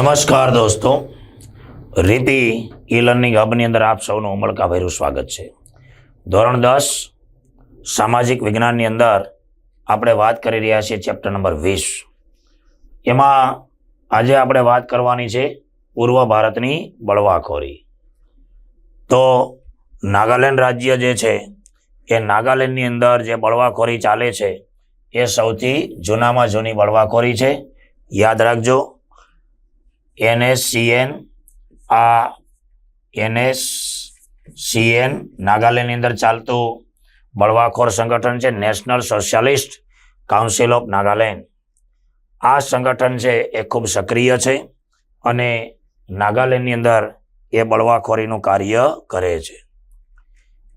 નમસ્કાર દોસ્તો. રીતિ ઈ લર્નિંગ હબની અંદર આપ સૌનું ઉમળકાભર્યું સ્વાગત છે. ધોરણ દસ, સામાજિક વિજ્ઞાનની અંદર આપણે વાત કરી રહ્યા છીએ ચેપ્ટર નંબર વીસ. એમાં આજે આપણે વાત કરવાની છે પૂર્વ ભારતની બળવાખોરી. તો નાગાલેન્ડ રાજ્ય જે છે, એ નાગાલેન્ડની અંદર જે બળવાખોરી ચાલે છે, એ સૌથી જૂનામાં જૂની બળવાખોરી છે. યાદ રાખજો એનએસસીએન આ એનએસસીએન નાગાલેન્ડની અંદર ચાલતું બળવાખોર સંગઠન છે national socialist council of Nagaland આ સંગઠન છે, એ ખૂબ સક્રિય છે અને નાગાલેન્ડની અંદર એ બળવાખોરીનું કાર્ય કરે છે.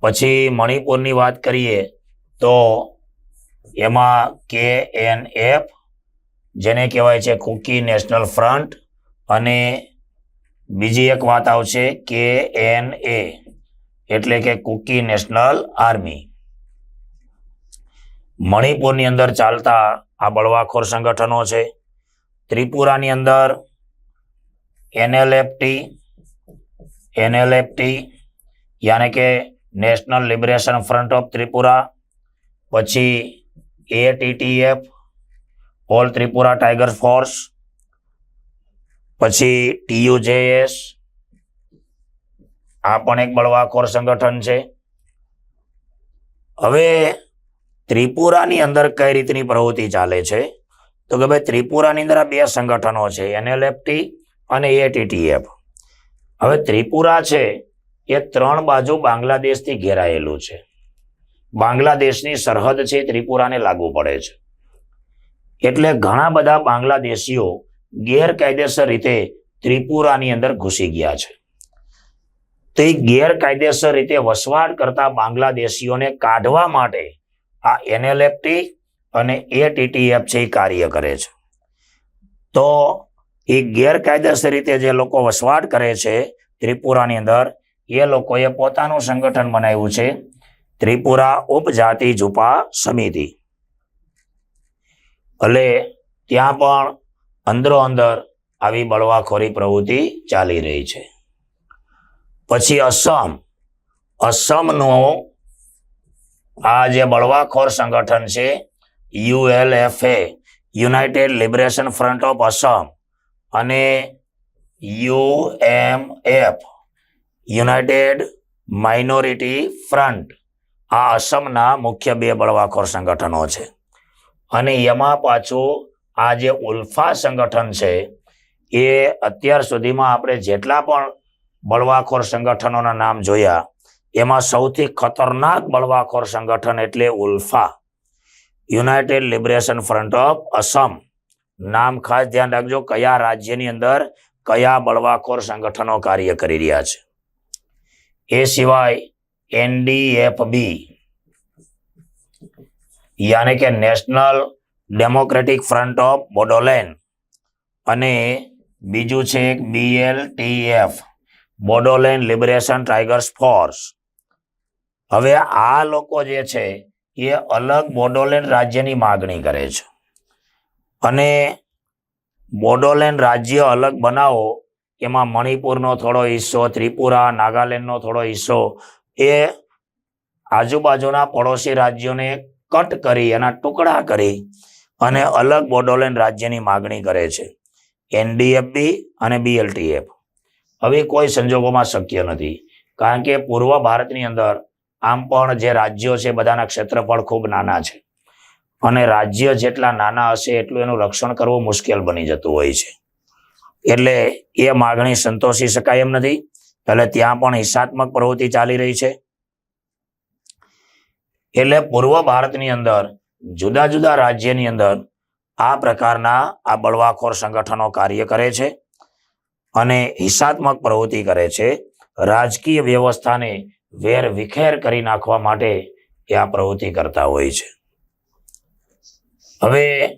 પછી મણિપુરની વાત કરીએ તો એમાં કે એન એફ જેને કહેવાય છે કુકી નેશનલ ફ્રન્ટ અને બીજી એક વાત આવશે કે એન એ, એટલે કે કુકી નેશનલ આર્મી. મણિપુરની અંદર ચાલતા આ બળવાખોર સંગઠનો છે. ત્રિપુરાની અંદર એનએલએફટી એનએલએફટી યાને કે national liberation front of Tripura, પછી ATTF all Tripura tiger force પછી ટીયુજેએસ આ પણ એક બળવાખોર સંગઠન છે. હવે ત્રિપુરાની અંદર કઈ રીતની પ્રવૃત્તિ ચાલે છે? તો કે ભાઈ ત્રિપુરાની અંદર આ બે સંગઠનો છે એનએલએફટી અને એટીટીએફ હવે ત્રિપુરા છે, એ ત્રણ બાજુ બાંગ્લાદેશથી ઘેરાયેલું છે. બાંગ્લાદેશની સરહદ છે ત્રિપુરાને લાગુ પડે છે. એટલે ઘણા બધા બાંગ્લાદેશીઓ ગેરકાયદેસર રીતે ત્રિપુરાની અંદર ઘૂસી ગયા છે. તે ગેરકાયદેસર રીતે વસવાટ કરતા બાંગ્લાદેશીઓને કાઢવા માટે આ એનએલએફટી અને એટીટીએફ છે એ કાર્ય કરે છે. તો એ ગેરકાયદેસર રીતે જે લોકો વસવાટ કરે છે ત્રિપુરાની અંદર, એ લોકોએ પોતાનું સંગઠન બનાવ્યું છે ત્રિપુરા ઉપજાતિ ઝુપા સમિતિ. એટલે ત્યાં પણ અંદરો અંદર આવી બળવાખોરી પ્રવૃત્તિ ચાલી રહી છે. પછી અસમ. અસમનું આ જે બળવાખોર સંગઠન છે ULFA united liberation front of Assam અને યુએમએફ યુનાઇટેડ માઇનોરિટી ફ્રન્ટ, આ અસમના મુખ્ય બે બળવાખોર સંગઠનો છે. અને એમાં પાછું આ જે ઉલ્ફા સંગઠન છે, એ અત્યાર સુધીમાં આપણે જેટલા પણ બળવાખોર સંગઠનોના નામ જોયા, એમાં સૌથી ખતરનાક બળવાખોર સંગઠન એટલે ULFA. United liberation front of Assam. નામ ખાસ ધ્યાન રાખજો, કયા રાજ્યની અંદર કયા બળવાખોર સંગઠનો કાર્ય કરી રહ્યા છે. એ સિવાય એનડીએફબી યાને કે national democratic front of Bodoland અને બીજું છે એક BLTF Bodoland liberation tigers force હવે આ લોકો જે છે, એ અલગ બોડોલેન્ડ રાજ્યની માગણી કરે છે. અને બોડોલેન્ડ રાજ્ય અલગ બનાવો, એમાં મણિપુરનો થોડો હિસ્સો, ત્રિપુરા, નાગાલેન્ડનો થોડો હિસ્સો, એ આજુબાજુના પડોશી રાજ્યોને કટ કરી, એના ટુકડા કરી અને અલગ બોડોલેન્ડ રાજ્યની માગણી કરે છે. એનડીએફબી અને બીએલટીએફ હવે કોઈ સંજોગોમાં શક્ય નથી. કારણ કે પૂર્વ ભારતની અંદર આમ પણ જે રાજ્યો છે બધાના ક્ષેત્રફળ ખૂબ નાના છે. અને રાજ્ય જેટલા નાના હશે એટલું એનું રક્ષણ કરવું મુશ્કેલ બની જતું હોય છે. એટલે એ માગણી સંતોષી શકાય એમ નથી. એટલે ત્યાં પણ હિંસાત્મક પ્રવૃત્તિ ચાલી રહી છે. એટલે પૂર્વ ભારતની અંદર જુદા જુદા રાજ્યની અંદર આ પ્રકારના આ બળવાખોર સંગઠનો કાર્ય કરે છે અને હિંસાત્મક પ્રવૃત્તિ કરે છે. રાજકીય વ્યવસ્થાને વેર વિખેર કરી નાખવા માટે એ આ પ્રવૃત્તિ કરતા હોય છે. હવે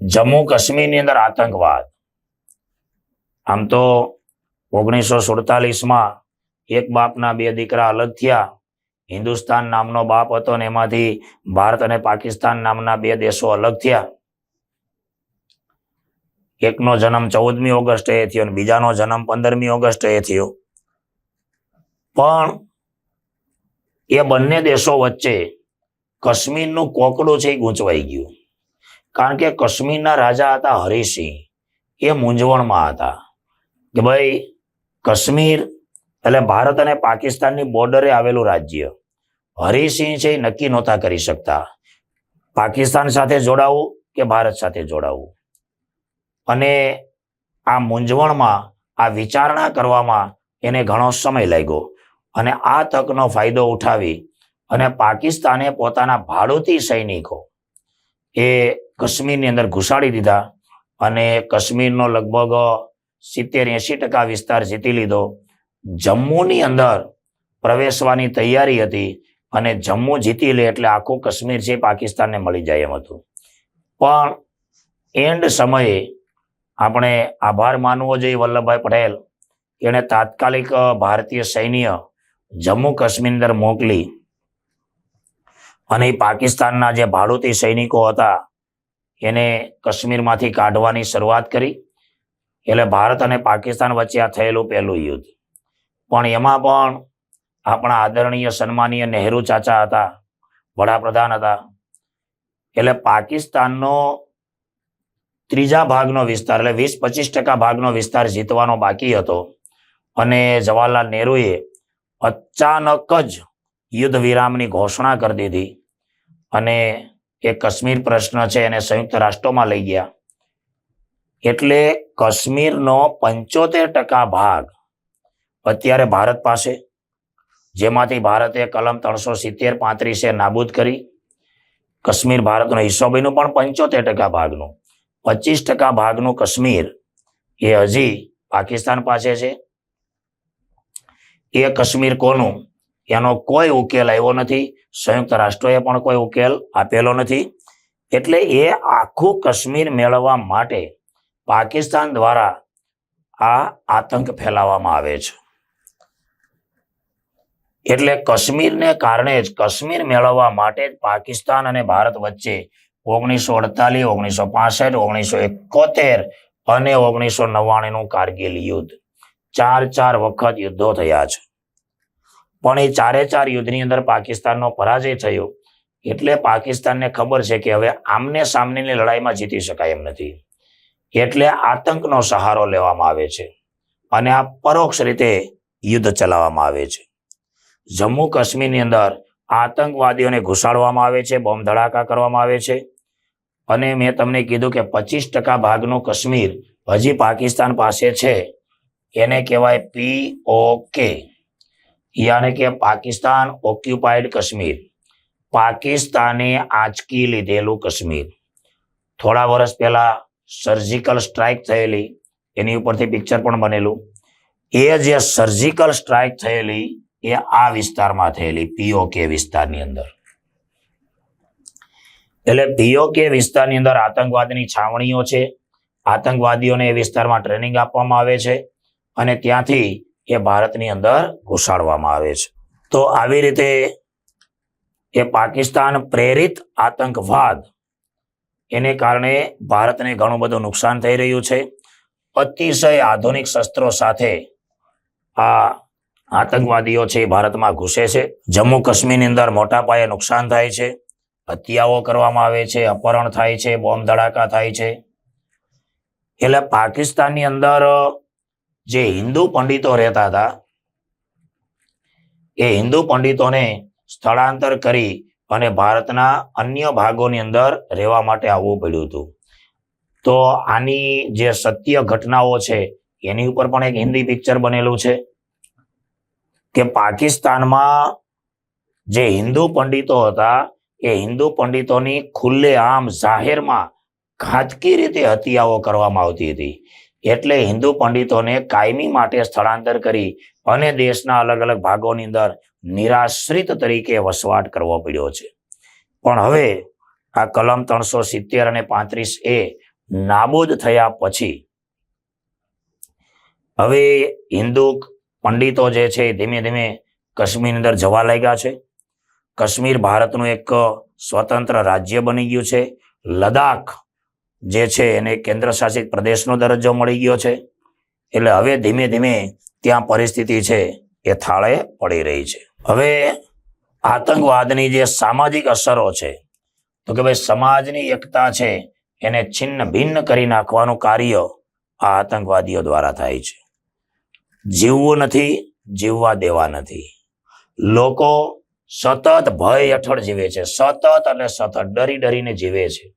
જમ્મુ કાશ્મીરની અંદર આતંકવાદ. આમ તો ઓગણીસો સુડતાલીસમાં એક બાપના બે દીકરા અલગ થયા. હિન્દુસ્તાન નામનો બાપ હતો ને એમાંથી ભારત અને પાકિસ્તાન નામના બે દેશો અલગ થયા. એકનો જન્મ ચૌદમી ઓગસ્ટે થયો અને બીજાનો જન્મ પંદરમી ઓગસ્ટે થયો. પણ એ બંને દેશો વચ્ચે કાશ્મીરનું કોકડું છે એ ગૂંચવાઈ ગયું. કારણ કે કાશ્મીરના રાજા હતા હરિસિંહ. એ મૂંઝવણમાં હતા કે ભાઈ કાશ્મીર એટલે ભારત અને પાકિસ્તાનની બોર્ડરે આવેલું રાજ્ય. હરિસિંહ છે નક્કી નહોતા કરી શકતા. પાકિસ્તાન સાથે જોડાવું કે ભારત સાથે જોડાવું? અને આ મૂંઝવણમાં, આ વિચારણા કરવામાં એને ઘણો સમય લાગ્યો. અને આ તકનો ફાયદો ઉઠાવી અને પાકિસ્તાને પોતાના ભાડુતી સૈનિકો એ કાશ્મીરની અંદર ઘુસાડી દીધા અને કાશ્મીરનો લગભગ સિત્તેર એંશી ટકા વિસ્તાર જીતી લીધો. જમ્મુની અંદર પ્રવેશવાની તૈયારી હતી અને જમ્મુ જીતી લે એટલે આખું કાશ્મીર છે પાકિસ્તાનને મળી જાય એમ હતું. પણ એન્ડ સમયે આપણે આભાર માનવો જોઈએ વલ્લભભાઈ પટેલ. એણે તાત્કાલિક ભારતીય સૈન્ય જમ્મુ કાશ્મીર અંદર મોકલી અને પાકિસ્તાનના જે ભાડુતી સૈનિકો હતા એને કાશ્મીરમાંથી કાઢવાની શરૂઆત કરી. એટલે ભારત અને પાકિસ્તાન વચ્ચે આ થયેલું પહેલું યુદ્ધ. પણ એમાં પણ આપણા આદરણીય, સન્માનીય નહેરુ ચાચા હતા, વડાપ્રધાન હતા. એટલે પાકિસ્તાનનો ત્રીજા ભાગનો વિસ્તાર, એટલે વીસ પચીસ ટકા ભાગનો વિસ્તાર જીતવાનો બાકી હતો. અને જવાહરલાલ નહેરુએ અચાનક જ યુદ્ધ વિરામની ઘોષણા કરી દીધી. અને એ કાશ્મીર પ્રશ્ન છે એને સંયુક્ત રાષ્ટ્રોમાં લઈ ગયા. એટલે કાશ્મીરનો પંચોતેર ટકા ભાગ અત્યારે ભારત પાસે જેમાંથી ભારતે કલમ ત્રણસો સિત્તેર પાંત્રીસે નાબૂદ કરી. કાશ્મીર ભારતનો હિસ્સો બન્યો પણ પંચોતેર ટકા ભાગનું. પચીસ ટકા ભાગનું કાશ્મીર એ હજી પાકિસ્તાન પાસે છે. એ કાશ્મીર કોનું? એનો કોઈ ઉકેલ આવ્યો નથી. સંયુક્ત રાષ્ટ્રોએ પણ કોઈ ઉકેલ આપેલો નથી. એટલે એ આખું કાશ્મીર મેળવવા માટે પાકિસ્તાન દ્વારા આ આતંક ફેલાવવામાં આવે છે. એટલે કાશ્મીરને કારણે જ કાશ્મીર મેળવવા માટે જ પાકિસ્તાન અને ભારત વચ્ચે ઓગણીસો અડતાલીસ, ઓગણીસો પાસઠ, ઓગણીસો એકોતેર અને ઓગણીસો નવ્વાણું નું કારગિલ યુદ્ધ. ચાર ચાર વખત યુદ્ધો થયા છે. પણ એ ચારે ચાર યુદ્ધની અંદર પાકિસ્તાનનો પરાજય થયો. એટલે પાકિસ્તાનને ખબર છે કે હવે આમને સામનેની લડાઈમાં જીતી શકાય એમ નથી. એટલે આતંકનો સહારો લેવામાં આવે છે. અને આ પરોક્ષ રીતે યુદ્ધ ચલાવવામાં આવે છે. જમ્મુ કાશ્મીરની અંદર આતંકવાદીઓને ઘુસાડવામાં આવે છે, બોમ્બ ધડાકા કરવામાં આવે છે. અને મેં તમને કીધું કે પચીસ ટકા ભાગનું કાશ્મીર હજી પાકિસ્તાન પાસે છે. એને કહેવાય પી ઓ કે. યાને કે પાકિસ્તાન ઓક્યુપાઈડ કાશ્મીર. પાકિસ્તાને આંચકી લીધેલું કાશ્મીર. થોડા વર્ષ પહેલા સર્જિકલ સ્ટ્રાઇક થયેલી, એની ઉપરથી પિક્ચર પણ બનેલું. એ જે સર્જિકલ સ્ટ્રાઇક થયેલી એ આ વિસ્તારમાં થયેલી પીઓકે વિસ્તારની અંદર. એટલે પીઓકે વિસ્તારની અંદર આતંકવાદની છાવણીઓ છે. આતંકવાદીઓને એ વિસ્તારમાં ટ્રેનિંગ આપવામાં આવે છે અને ત્યાંથી એ ભારતની અંદર ઘુસાડવામાં આવે છે. તો આવી રીતે એ પાકિસ્તાન પ્રેરિત આતંકવાદ, એને કારણે ભારતને ઘણું બધું નુકસાન થઈ રહ્યું છે. અતિશય આધુનિક શસ્ત્રો સાથે આ આતંકવાદીઓ છે એ ભારતમાં ઘૂસે છે. જમ્મુ કાશ્મીરની અંદર મોટા પાયે નુકસાન થાય છે. હત્યાઓ કરવામાં આવે છે, અપહરણ થાય છે, બોમ્બ ધડાકા થાય છે. એટલે પાકિસ્તાનની અંદર જે હિન્દુ પંડિતો રહેતા હતા, એ હિન્દુ પંડિતોને સ્થળાંતર કરી અને ભારતના અન્ય ભાગોની અંદર રહેવા માટે આવવું પડ્યું હતું. તો આની જે સત્ય ઘટનાઓ છે, એની ઉપર પણ એક હિન્દી પિક્ચર બનેલું છે. કે પાકિસ્તાનમાં જે હિન્દુ પંડિતો હતા, એ હિન્દુ પંડિતોની ખુલ્લે આમ જાહેરમાં ઘાતકી રીતે હત્યાઓ કરવામાં આવતી હતી. એટલે હિન્દુ પંડિતોને કાયમી માટે સ્થળાંતર કરી અને દેશના અલગ અલગ ભાગોની અંદર નિરાશ્રિત તરીકે વસવાટ કરવો પડ્યો છે. પણ હવે આ કલમ ત્રણસો સિત્તેર અને પાંત્રીસ એ નાબૂદ થયા પછી હવે હિન્દુ પંડિતો જે છે, ધીમે ધીમે કાશ્મીરની અંદર જવા લાગ્યા છે. કાશ્મીર ભારતનું એક સ્વતંત્ર રાજ્ય બની ગયું છે. લદાખ જે છે, એને કેન્દ્ર શાસિત પ્રદેશનો દરજ્જો મળી ગયો છે. એટલે હવે ધીમે ધીમે ત્યાં પરિસ્થિતિ છે એ થાળે પડી રહી છે. હવે આતંકવાદની જે સામાજિક અસરો છે, તો કે ભાઈ સમાજની એકતા છે, એને છિન્ન ભિન્ન કરી નાખવાનું કાર્ય આ આતંકવાદીઓ દ્વારા થાય છે. જીવવું નથી, જીવવા દેવા નથી. લોકો સતત ભય હેઠળ જીવે છે, સતત અને સતત ડરી ડરીને જીવે છે.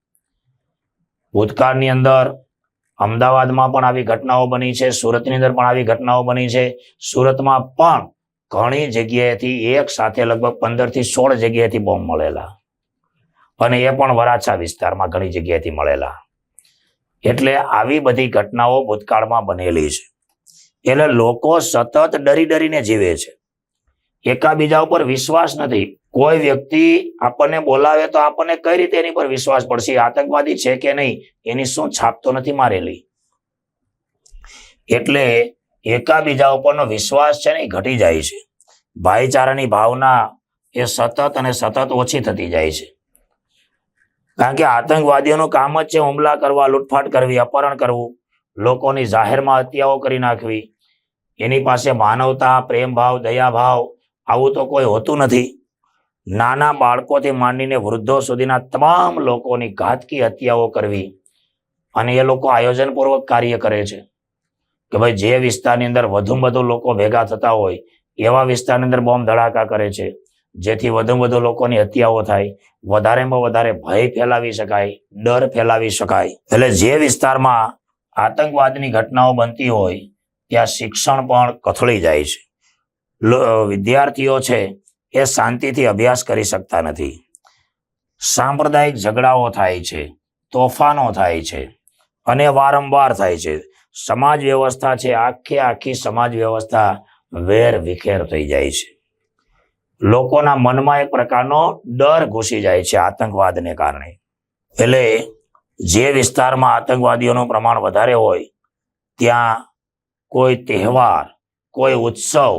ભૂતકાળની અંદર અમદાવાદમાં પણ આવી ઘટનાઓ બની છે, સુરતની અંદર પણ આવી ઘટનાઓ બની છે. સુરતમાં પણ ઘણી જગ્યાએથી એક સાથે લગભગ પંદરથી સોળ જગ્યાએથી બોમ્બ મળેલા. અને એ પણ વરાછા વિસ્તારમાં ઘણી જગ્યાએથી મળેલા. એટલે આવી બધી ઘટનાઓ ભૂતકાળમાં બનેલી છે. એટલે લોકો સતત ડરી ડરીને જીવે છે. એકાબીજા ઉપર વિશ્વાસ નથી. કોઈ વ્યક્તિ આપણને બોલાવે તો આપણને કઈ રીતે એની પર વિશ્વાસ પડશે? આતંકવાદી છે કે નહીં? એની શું છાપ તો નથી મારેલી? એટલે એકાબીજા ઉપરનો વિશ્વાસ છે ને એ ઘટી જાય છે. ભાઈચારાની ભાવના એ સતત અને સતત ઓછી થતી જાય છે. કારણ કે આતંકવાદીઓનું કામ જ છે હુમલા કરવા, લૂંટફાટ કરવી, અપહરણ કરવું. લોકોની જાહેરમાં હત્યાઓ કરી નાખવી. એની પાસે માનવતા, પ્રેમ ભાવ, દયા ભાવ આવું તો કોઈ હોતું નથી. નાના બાળકોથી માંડીને વૃદ્ધો સુધીના તમામ લોકોની ઘાતકી હત્યાઓ કરવી અને એ લોકો આયોજનપૂર્વક કાર્ય કરે છે કે ભાઈ જે વિસ્તારની અંદર વધુમાં વધુ લોકો ભેગા થતા હોય, એવા વિસ્તારની અંદર બોમ્બ ધડાકા કરે છે, જેથી વધુ વધુ લોકોની હત્યાઓ થાય. વધારેમાં વધારે ભય ફેલાવી શકાય, ડર ફેલાવી શકાય. એટલે જે વિસ્તારમાં આતંકવાદની ઘટનાઓ બનતી હોય ત્યાં શિક્ષણ પણ કથળી જાય છે. વિદ્યાર્થીઓ છે એ શાંતિથી અભ્યાસ કરી શકતા નથી. સાંપ્રદાયિક ઝઘડાઓ થાય છે, તોફાનો થાય છે અને વારંવાર થાય છે. સમાજ વ્યવસ્થા છે, આખી આખી સમાજ વ્યવસ્થા વેર વિખેર થઈ જાય છે. લોકોના મનમાં એક પ્રકારનો ડર ઘૂસી જાય છે આતંકવાદને કારણે. એટલે જે વિસ્તારમાં આતંકવાદીઓનું પ્રમાણ વધારે હોય, ત્યાં કોઈ તહેવાર, કોઈ ઉત્સવ,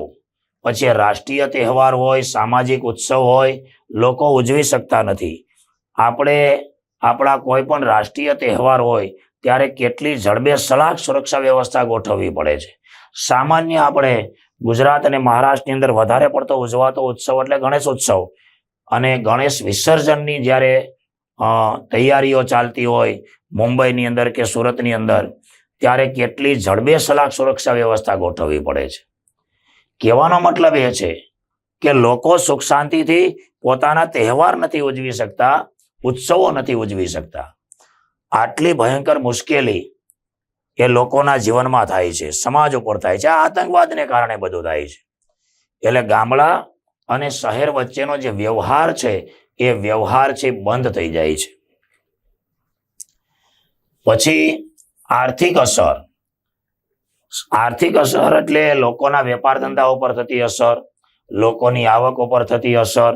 પછી રાષ્ટ્રીય તહેવાર હોય, સામાજિક ઉત્સવ હોય, લોકો ઉજવી શકતા નથી. આપણે, આપણા કોઈ પણ રાષ્ટ્રીય તહેવાર હોય, ત્યારે કેટલી ઝડબે સલાહ સુરક્ષા વ્યવસ્થા ગોઠવવી પડે છે. સામાન્ય આપણે ગુજરાત અને મહારાષ્ટ્રની અંદર વધારે પડતો ઉજવાતો ઉત્સવ એટલે ગણેશ ઉત્સવ. અને ગણેશ વિસર્જનની જ્યારે તૈયારીઓ ચાલતી હોય, મુંબઈની અંદર કે સુરતની અંદર ત્યારે કેટલી જડબે સલાહ સુરક્ષા વ્યવસ્થા ગોઠવવી પડે છે. કહેવાનો મતલબ એ છે કે લોકો સુખ શાંતિથી પોતાના તહેવાર નથી ઉજવી શકતા, ઉત્સવો નથી ઉજવી શકતા. આટલી ભયંકર મુશ્કેલી એ લોકોના જીવનમાં થાય છે, સમાજ ઉપર થાય છે આતંકવાદને કારણે બધું થાય છે. એટલે ગામડા અને શહેર વચ્ચેનો જે વ્યવહાર છે, એ વ્યવહાર છે બંધ થઈ જાય છે. પછી આર્થિક અસર. આર્થિક અસર એટલે લોકોના વેપાર ધંધા ઉપર થતી અસર, લોકોની આવક ઉપર થતી અસર.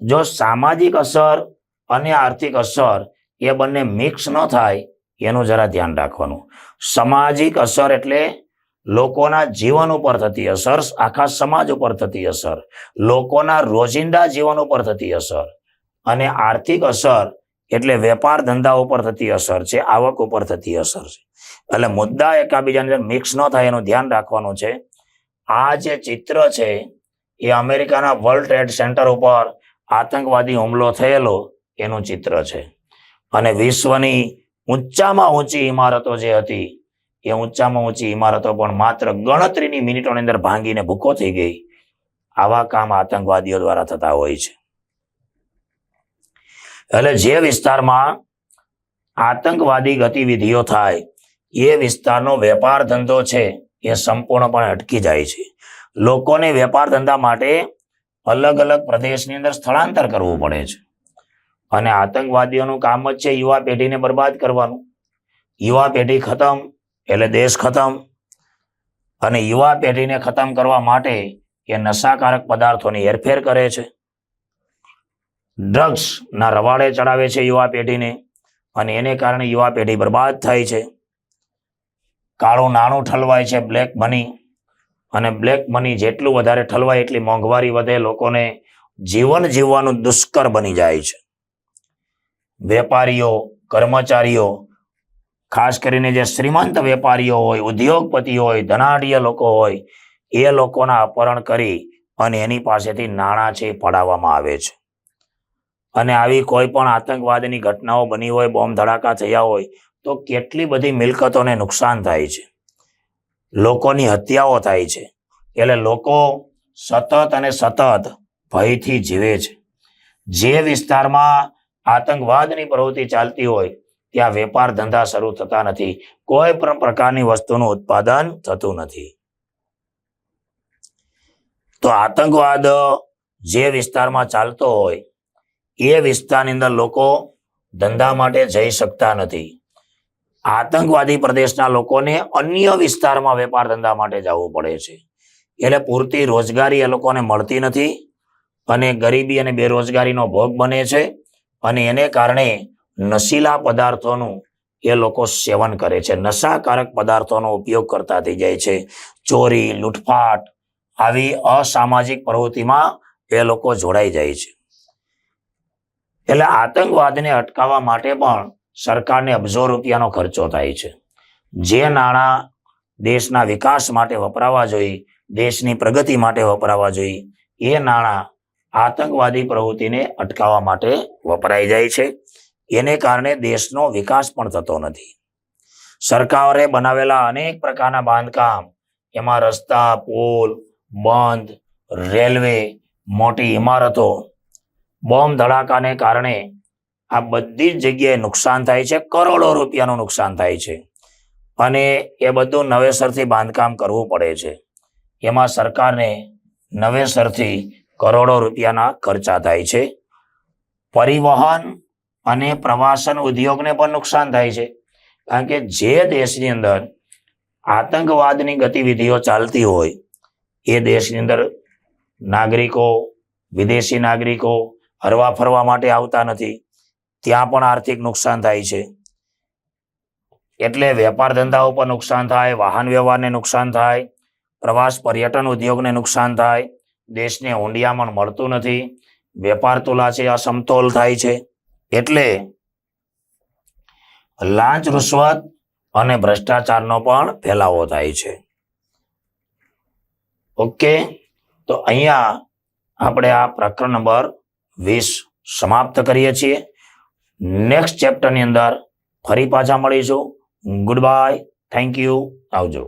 જો સામાજિક અસર અને આર્થિક અસર એ બંને મિક્સ ન થાય, એનું જરા ધ્યાન રાખવાનું. સામાજિક અસર એટલે લોકોના જીવન ઉપર થતી અસર, આખા સમાજ ઉપર થતી અસર, લોકોના રોજિંદા જીવન ઉપર થતી અસર અને આર્થિક અસર એટલે વેપાર ધંધા ઉપર થતી અસર છે, આવક ઉપર થતી અસર છે. એટલે મુદ્દા એકાબીજાની મિક્સ ન થાય એનું ધ્યાન રાખવાનું છે. આ જે ચિત્ર છે, એ અમેરિકાના વર્લ્ડ ટ્રેડ સેન્ટર ઉપર આતંકવાદી હુમલો થયેલો, એનું ચિત્ર છે. અને વિશ્વની ઊંચામાં ઊંચી ઇમારતો જે હતી, એ ઊંચામાં ઊંચી ઇમારતો પણ માત્ર ગણતરીની મિનિટોની અંદર ભાંગીને ભૂકો થઈ ગઈ. આવા કામ આતંકવાદીઓ દ્વારા થતા હોય છે. એટલે જે વિસ્તારમાં આતંકવાદી ગતિવિધિઓ થાય, એ વિસ્તારનો વેપાર ધંધો છે, એ સંપૂર્ણપણે અટકી જાય છે. લોકોને વેપાર ધંધા માટે અલગ અલગ પ્રદેશની અંદર સ્થળાંતર કરવું પડે છે. અને આતંકવાદીઓનું કામ જ છે યુવા પેઢીને બરબાદ કરવાનું. યુવા પેઢી ખતમ, એટલે દેશ ખતમ. અને યુવા પેઢીને ખતમ કરવા માટે એ નશાકારક પદાર્થોની હેરફેર કરે છે. ડ્રગ્સ ના રવાડે ચડાવે છે યુવા પેઢીને અને એને કારણે યુવા પેઢી બરબાદ થાય છે. કાળું નાણું ઠલવાય છે બ્લેક મની અને બ્લેક મની જેટલું વધારે ઠલવાય એટલી મોંઘવારી વધે લોકોને જીવન જીવવાનું દુષ્કર બની જાય છે. વેપારીઓ, કર્મચારીઓ, ખાસ કરીને જે શ્રીમંત વેપારીઓ હોય, ઉદ્યોગપતિ હોય, ધનાઢ્ય લોકો હોય, એ લોકોના અપહરણ કરી અને એની પાસેથી નાણાં છે પડાવવામાં આવે છે. અને આવી કોઈ પણ આતંકવાદની ઘટનાઓ બની હોય, બોમ્બ ધડાકા થયા હોય, તો કેટલી બધી મિલકતોને નુકસાન થાય છે. લોકોની હત્યાઓ થાય છે. એટલે લોકો સતત અને સતત ભયથી જીવે છે. જે વિસ્તારમાં આતંકવાદની પ્રવૃત્તિ ચાલતી હોય, ત્યાં વેપાર ધંધા શરૂ થતા નથી. કોઈ પણ પ્રકારની વસ્તુનું ઉત્પાદન થતું નથી. તો આતંકવાદ જે વિસ્તારમાં ચાલતો હોય એ વિસ્તારની અંદર લોકો ધંધા માટે જઈ શકતા નથી. આતંકવાદી પ્રદેશના લોકોને અન્ય વિસ્તારમાં વેપાર ધંધા માટે જવું પડે છે. એટલે પૂરતી રોજગારી એ લોકોને મળતી નથી અને ગરીબી અને બેરોજગારીનો ભોગ બને છે અને એને કારણે નશીલા પદાર્થોનું એ લોકો સેવન કરે છે. નશાકારક પદાર્થોનો ઉપયોગ કરતા થઈ જાય છે. ચોરી, લૂંટફાટ આવી અસામાજિક પ્રવૃત્તિમાં એ લોકો જોડાઈ જાય છે. એટલે આતંકવાદને અટકાવવા માટે પણ સરકારને અબજો રૂપિયાનો ખર્ચો થાય છે. જે નાણાં દેશના વિકાસ માટે વપરાવા જોઈએ, દેશની પ્રગતિ માટે વપરાવા જોઈએ, એ નાણાં આતંકવાદી પ્રવૃત્તિને અટકાવવા માટે વપરાઈ જાય છે. એને કારણે દેશનો વિકાસ પણ થતો નથી. સરકારે બનાવેલા અનેક પ્રકારના બાંધકામ, એમાં રસ્તા, પુલ, બંધ, રેલવે, મોટી ઇમારતો બોમ્બ ધડાકાને કારણે આ બધી જ જગ્યાએ નુકસાન થાય છે, કરોડો રૂપિયાનું નુકસાન થાય છે. અને એ બધું નવેસરથી બાંધકામ કરવું પડે છે. એમાં સરકારને નવેસરથી કરોડો રૂપિયાના ખર્ચા થાય છે. પરિવહન અને પ્રવાસન ઉદ્યોગને પણ નુકસાન થાય છે. કારણ કે જે દેશની અંદર આતંકવાદની ગતિવિધિઓ ચાલતી હોય, એ દેશની અંદર નાગરિકો, વિદેશી નાગરિકો હરવા ફરવા માટે આવતા નથી. ત્યાં પણ આર્થિક નુકસાન થાય છે. એટલે વેપાર ધંધા ઉપર નુકસાન થાય, વાહન વ્યવહારને નુકસાન થાય, પ્રવાસ પર્યટન ઉદ્યોગને નુકસાન થાય, દેશને ઊંડિયામણ મળતું નથી. વેપાર તુલા છે, અસમતોલ થાય છે. એટલે લાંચ, રૂશ્વત અને ભ્રષ્ટાચારનો પણ ફેલાવો થાય છે. ઓકે? તો અહીંયા આપણે આ પ્રકરણ નંબર વીસ સમાપ્ત કરીએ છીએ. નેક્સ્ટ ચેપ્ટરની અંદર ફરી પાછા મળીશું. ગુડ બાય થેન્ક યુ આવજો.